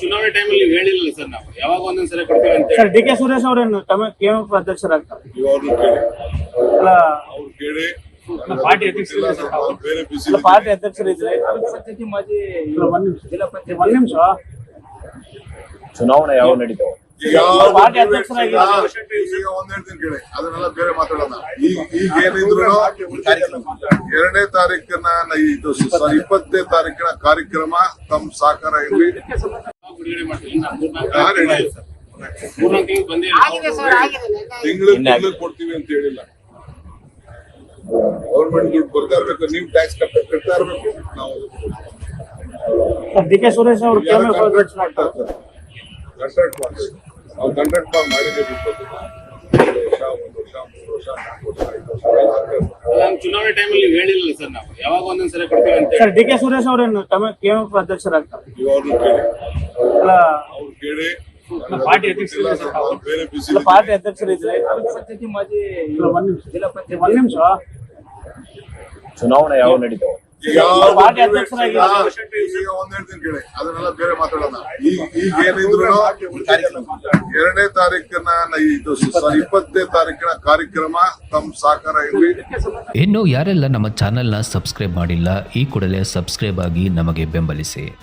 ಚುನಾವಣೆ ಟೈಮಲ್ಲಿ ಹೇಳಿಲ್ಲ ಸರ್ ನಾವು. ಯಾವಾಗ ಒಂದೊಂದ್ಸಲ ಕೊಡ್ತೀವಿ ಅಂತ ಸರ್ ಡಿ ಕೆ ಸುರೇಶ್ ಅವರೇನು ಕೆಎಂಎಫ್ ಅಧ್ಯಕ್ಷರಾಗ್ತಾರೆ? ಕೇಳಿ. ಅಲ್ಲ ಅವ್ರು ಕೇಳಿ. ಪಾರ್ಟಿ ಅಧ್ಯಕ್ಷರು ಇಲ್ಲ ಸರ್, ಅವ್ರು ಬೇರೆ ಬಿಸಿ ಅಲ್ಲ, ಪಾರ್ಟಿ ಅಧ್ಯಕ್ಷರು ಇದ್ರೆ ಮಾಜಿ ಒಂದ್ ನಿಮಿಷ ಒಂದ್ ನಿಮಿಷ ಚುನಾವಣೆ ಯಾವ ನಡೀತಾವ ಪಾರ್ಟಿ ಅಧ್ಯಕ್ಷರಾಗಿ- ಈಗ ಒಂದ್ ದಿನ ಕೇಳಿ ಅದನ್ನೆಲ್ಲ ಬೇರೆ ಮಾತಾಡೋಣ ಈಗ ಈಗ ಏನಿದ್ರು ಎರಡನೇ ತಾರೀಕಿನ ನ- ಇದು ಸಾರಿ ಇಪ್ಪತ್ತನೇ ತಾರೀಕಿನ ಕಾರ್ಯಕ್ರಮ ತಮ್ಮ ಸಹಕಾರ ಇರ್ಲಿ. ಮಾಡ್ತೀವಿ ತಿಂಗಳು ಬಂದೇ ಆಗಿದೆ ಸರ್ ಆಗಿದೆ. ತಿಂಗಳು ತಿಂಗಳು ಕೊಡ್ತೀವಿ ಅಂತ ಹೇಳಿಲ್ಲ. ಗೌರ್ಮೆಂಟ್ ದುಡ್ಡು ಬರ್ತಾ ಇರ್ಬೇಕು ನೀವು ಟ್ಯಾಕ್ಸ್ ಕಟ್ಟ ಕಟ್ತಾ ಇರ್ಬೇಕು. ನಾವು ಡಿ ಕೆ ಸುರೇಶ್ ಅವರು ಕಾಂಟ್ರಾಕ್ಟ್ ಮಾಡ್ತಾ ಇರ್ತಾರೆ ಕಾಂಟ್ರಾಕ್ಟ್ ಮಾಡಿ ನಾವು ಕಾಂಟ್ರಾಕ್ಟ್ ಮಾಡಿ ಮಾಡಿದ್ರೆ ಒಂದು ವರ್ಷ ಒಂದು ವರ್ಷ ಮೂರು ವರ್ಷ ನಾಲ್ಕು ವರ್ಷ ಐದು ವರ್ಷ ಚುನಾವಣೆ ಟೈಮಲ್ಲಿ ಹೇಳಿಲ್ಲ ಸರ್ ನಾವು. ಯಾವಾಗ ಒಂದೊಂದ್ಸಲ ಕೊಡ್ತೀವಿ ಅಂತ ಸರ್ ಡಿ ಕೆ ಸುರೇಶ್ ಅವರೇನು ಕೆಎಂಎಫ್ ಅಧ್ಯಕ್ಷರಾಗ್ತಾರೆ? ಇವಾಗ ಅವ್ರನ್ನ ಕೇಳಿ. ಅವ್ರು ಕೇಳಿ. ಪಾರ್ಟಿ ಅಧ್ಯಕ್ಷರು ಇಲ್ಲ ಸರ್, ಅವ್ರು ಬೇರೆ ಬಿಸಿ ಪಾರ್ಟಿ ಅಧ್ಯಕ್ಷರು ಇದ್ರೆ ಮಾಜಿ ಒಂದ್ ನಿಮಿಷ ಒಂದ್ ನಿಮಿಷ. ಚುನಾವಣೆ ಯಾವ ನಡೀತಾವ ಕೇಳಿ. ಅದನ್ನೆಲ್ಲ ಬೇರೆ ಮಾತಾಡೋಣ. ಈಗ ಈಗ ಏನಿದ್ರು ಎರಡನೇ ತಾರೀಕಿನ ನ- ಇದು ಸಾರಿ ಇಪ್ಪತ್ತನೇ ತಾರೀಕಿನ ಕಾರ್ಯಕ್ರಮ ತಮ್ಮ ಸಹಕಾರ ಇರಲಿ. ಇನ್ನು ಯಾರೆಲ್ಲ ನಮ್ಮ ಚಾನೆಲ್ನ ಸಬ್ಸ್ಕ್ರೈಬ್ ಮಾಡಿಲ್ಲ ಈ ಕೂಡಲೇ ಸಬ್ಸ್ಕ್ರೈಬ್ ಆಗಿ ನಮಗೆ ಬೆಂಬಲಿಸಿ.